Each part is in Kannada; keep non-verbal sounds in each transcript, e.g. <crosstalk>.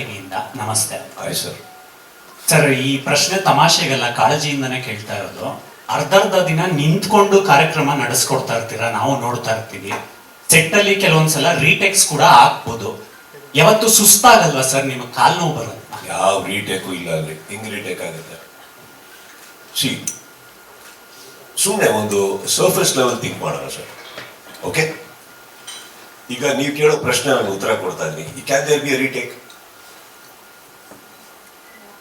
ಟಿವಿಯಿಂದ ನಮಸ್ತೆ ಹಾಯ್ ಸರ್ ಸರ್ ಈ ಪ್ರಶ್ನೆ ತಮಾಷೆಗೆಲ್ಲ ಕಾಳಜಿಯಿಂದನೇ ಕೇಳ್ತಾ ಇರೋದು. ಅರ್ಧರ್ಧ ದಿನ ನಿಂತ್ಕೊಂಡು ಕಾರ್ಯಕ್ರಮ ನಡೆಸ್ಕೊಡ್ತಾ ಇರ್ತೀರಾ? ನಾವು ನೋಡ್ತಾ ಇರ್ತೀವಿ. ಸೆಟ್ ಅಲ್ಲಿ ಕೆಲವೊಂದ್ಸಲ ರೀಟೆಕ್ಸ್ ಕೂಡ ಹಾಕ್ಬೋದು ಯಾವತ್ತು ಸುಸ್ತಾಗಲ್ವಾ ಸರ್ ನಿಮಗೆ ಕಾಲ್ ನೋವು ಬರುತ್ತೆ ಯಾವ ರೀಟೇಕು ಇಲ್ಲ ಅಲ್ಲಿ. ಹಿಂಗ್ ರೀಟೇಕ್ ಆಗುತ್ತೆ? ಸಿ ಸುಮ್ಮನೆ ಒಂದು ಸರ್ಫೇಸ್ ಲೆವೆಲ್ ಥಿಂಕ್ ಮಾಡೋಣ ಸರ್ ಓಕೆ ಈಗ ನೀವು ಕೇಳೋ ಪ್ರಶ್ನೆ ನಾನು ಉತ್ತರ ಕೊಡ್ತಾ ಇದ್ದೀನಿ. ಈ can there be retake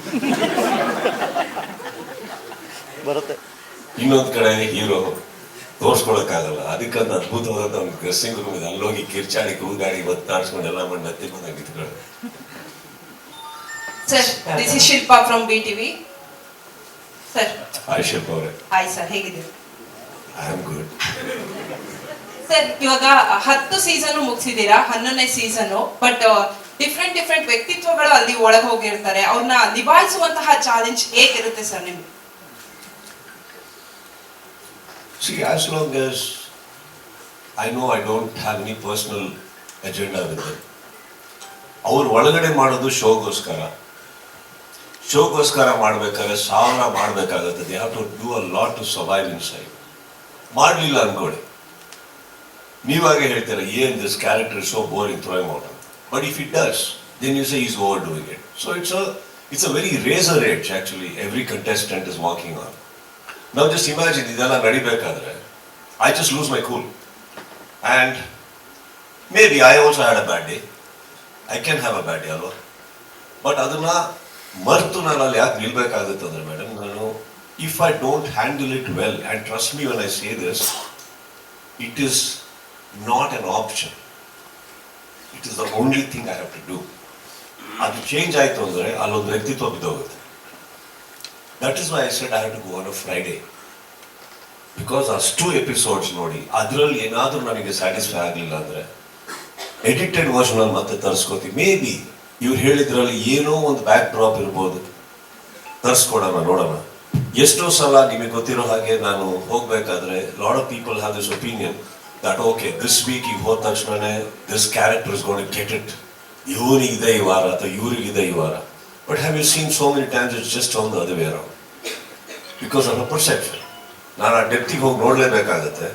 <laughs> ಬರುತ್ತೆ. ಇನ್ನೊಂದು ಕಡೆ ಹೀರೋ ತೋರ್ಸ್ಕೊಳಕ್ಕಾಗಲ್ಲ. ಅದಕ್ಕಂತ ಅದ್ಭುತವಾದಂತ ಒಂದು ಡ್ರೆಸ್ಸಿಂಗ್ ರೂಮ್ ಇದೆ. ಅಲ್ಲೋಗಿ ಕಿರ್ಚಾಡಿ ಕೂಗಾಡಿ ಒತ್ತಾಡ್ಸ್ಕೊಂಡು ಎಲ್ಲ ಮಾಡಿ ನತ್ತಿ ಬಂದಾಗ ನಿಂತ್ಕೊಳ್ಳಿ sir this is Shilpa from B TV sir ಆಯುಷ್ಯಪ್ ಅವರೇ. ಹಾಯ್ ಸರ್ ಹೇಗಿದೆ ಐ ಆಮ್ ಗುಡ್ ಸರ್ ಇವಾಗ ಹತ್ತು ಸೀಸನ್ ಮುಗಿಸಿದೀರಾ ಹನ್ನೊಂದನೇ ಸೀಸನ್ ಬಟ್ ಡಿಫ್ರೆಂಟ್ ಡಿಫ್ರೆಂಟ್ ವ್ಯಕ್ತಿತ್ವಗಳು ಅಲ್ಲಿ ಒಳಗೆ ಹೋಗಿರ್ತಾರೆ. ಅವ್ರನ್ನ ನಿಭಾಯಿಸುವಂತಹ ಚಾಲೆಂಜ್ ಹೇಗಿರುತ್ತೆ ಸರ್ ನಿಮ್ಗೆ? See, as long as I know I don't have any personal agenda with them. ಅವ್ರು ಒಳಗಡೆ ಮಾಡೋದು ಶೋಗೋಸ್ಕರ. ಶೋಗೋಸ್ಕರ ಮಾಡ್ಬೇಕಾದ್ರೆ ಸಾವಿರ ಮಾಡಬೇಕಾಗುತ್ತೆ. They have to do a lot to survive inside ಮಾಡಲಿಲ್ಲ ಅನ್ಕೊಳ್ಳಿ. ನೀವಾಗೆ ಹೇಳ್ತೀರ ಏನ್ this character so boring throwing out but if it does then you say is over doing it so it's a it's a very racer age actually every contestant is walking on ನಾವು ಜಸ್ಟ್ ಇಮ್ಯಾಜಿನ್ ಇದೆಲ್ಲ ನಡಿಬೇಕಾದ್ರೆ I just lose my cool and maybe I also had a bad day I can have a bad day ಅಲ್ವಾ ಬಟ್ ಅದನ್ನ ಮರ್ತು ನಾನು ಅಲ್ಲಿ ಯಾಕೆ ನಿಲ್ಬೇಕಾಗುತ್ತೆ ಅಂದ್ರೆ ಮೇಡಮ್ ನಾನು if I don't handle it well and trust me when I say this it is not an option it is the only thing I have to do ಅದು ಚೇಂಜ್ ಆಯಿತು ಅಂದರೆ ಅಲ್ಲೊಂದು ವ್ಯಕ್ತಿತ್ವ ಬಿದ್ದೋಗುತ್ತೆ that is why I said I have to go on a Friday because ಅಷ್ಟು ಎಪಿಸೋಡ್ಸ್ ನೋಡಿ, ಅದರಲ್ಲಿ ಏನಾದರೂ ನನಗೆ ಸ್ಯಾಟಿಸ್ಫೈ ಆಗಲಿಲ್ಲ ಅಂದರೆ ಎಡಿಟೆಡ್ ವರ್ಷನಲ್ಲಿ ಮತ್ತೆ ತರಿಸ್ಕೋತೀವಿ ಮೇ ಬಿ ಇವ್ರು ಹೇಳಿದ್ರಲ್ಲಿ ಏನೋ ಒಂದು ಬ್ಯಾಕ್ ಡ್ರಾಪ್ ಇರ್ಬೋದು. ತರಿಸ್ಕೊಡೋಣ, ನೋಡೋಣ. ಎಷ್ಟೋ ಸಲ ನಿಮಗೆ ಗೊತ್ತಿರೋ ಹಾಗೆ ನಾನು ಹೋಗಬೇಕಾದ್ರೆ lot of people have this opinion that okay this week ಈಗ ಹೋದ ತಕ್ಷಣನೇ this character is gonna get it ಇವನಿಗಿದೆ ಈ ವಾರ ಅಥವಾ ಇವರಿಗಿದೆ ಈ ವಾರ but have you seen so many times it's just on the ಬೇರೆ ಬಿಕಾಸ್ ಆಫ್ ಅ ಪರ್ಸೆಪ್ಷನ್ ನಾನು ಆ ಡೆಪ್ತಿಗೆ ಹೋಗಿ ನೋಡಲೇಬೇಕಾಗತ್ತೆ.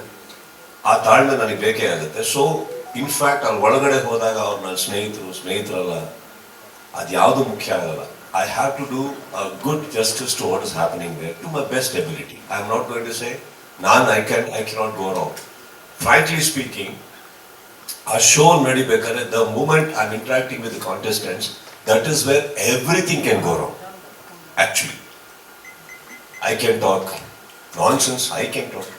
ಆ ತಾಳ್ಮೆ ನನಗೆ ಬೇಕೇ ಆಗುತ್ತೆ. ಸೊ ಇನ್ಫ್ಯಾಕ್ಟ್ ಅಲ್ಲಿ ಒಳಗಡೆ ಹೋದಾಗ ಅವ್ರು ನನ್ನ ಸ್ನೇಹಿತರು, ಸ್ನೇಹಿತರಲ್ಲ, ಅದು ಯಾವುದು ಮುಖ್ಯ ಆಗಲ್ಲ. I have to do a good justice to what is happening to my best ability I am not going to say ನಾನು I can I cannot go round frankly speaking ಆ show ನಡಿಬೇಕಾದ್ರೆ the moment I am interacting with contestants that is where everything can go round actually I can talk nonsense I can talk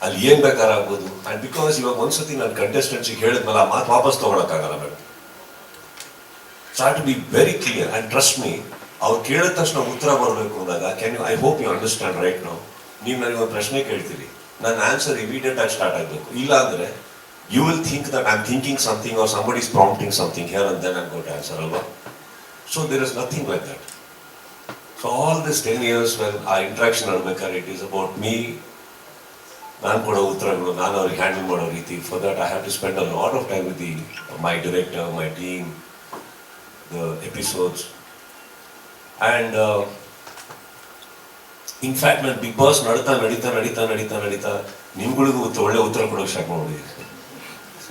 ಅಲ್ಲಿ ಏನು ಬೇಕಾರಾಗ್ಬೋದು ಆ್ಯಂಡ್ ಬಿಕಾಸ್ ಇವಾಗ ಒಂದ್ಸತಿ ನನ್ನ ಕಂಟೆಸ್ಟೆಂಟ್ಸಿಗೆ ಹೇಳಿದ್ಮೇಲೆ ಆ ಮಾತು ವಾಪಸ್ ತಗೊಳಕ್ಕಾಗಲ್ಲ madam. Start be very clear and trust me ಅವ್ರು ಕೇಳಿದ ತಕ್ಷಣ ಉತ್ತರ ಬರಬೇಕು ಅಂದಾಗ can you I hope you understand right ನಾವು ನೀವು ನನಗೆ ಒಂದು ಪ್ರಶ್ನೆ ಕೇಳ್ತೀರಿ. ನನ್ನ ಆನ್ಸರ್ ಇಮಿಡಿಯೇಟ್ ಆಗಿ ಸ್ಟಾರ್ಟ್ ಆಗಬೇಕು. ಇಲ್ಲ ಅಂದ್ರೆ you will think that I am thinking something or somebody is prompting something here and then I'm got answer ಅಲ್ವಾ? So there is nothing like that so all this ten years when ಆ ಇಂಟ್ರಾಕ್ಷನ್ ಆಡ್ಬೇಕಾದ್ರೆ ಇಟ್ ಈಸ್ ಅಬೌಟ್ ಮೀ ನಾನು ಕೊಡೋ ಉತ್ತರಗಳು, ನಾನು ಅವ್ರಿಗೆ ಹ್ಯಾಂಡಲ್ ಮಾಡೋ ರೀತಿ. For that I have to spend a lot of time with the my director my team the episodes and in fact ನಾನು ಬಿಗ್ ಬಾಸ್ ನಡೀತಾ ನಡೀತಾ ನಡೀತಾ ನಡೀತಾ ನಡೀತಾ, ನಿಮ್ಗಳಿಗೂ ಒಳ್ಳೆ ಉತ್ತರ ಕೊಡೋಕೆ ಸ್ಟಾರ್ಟ್ ಮಾಡಿ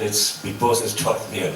it's Bigg Boss is taught me a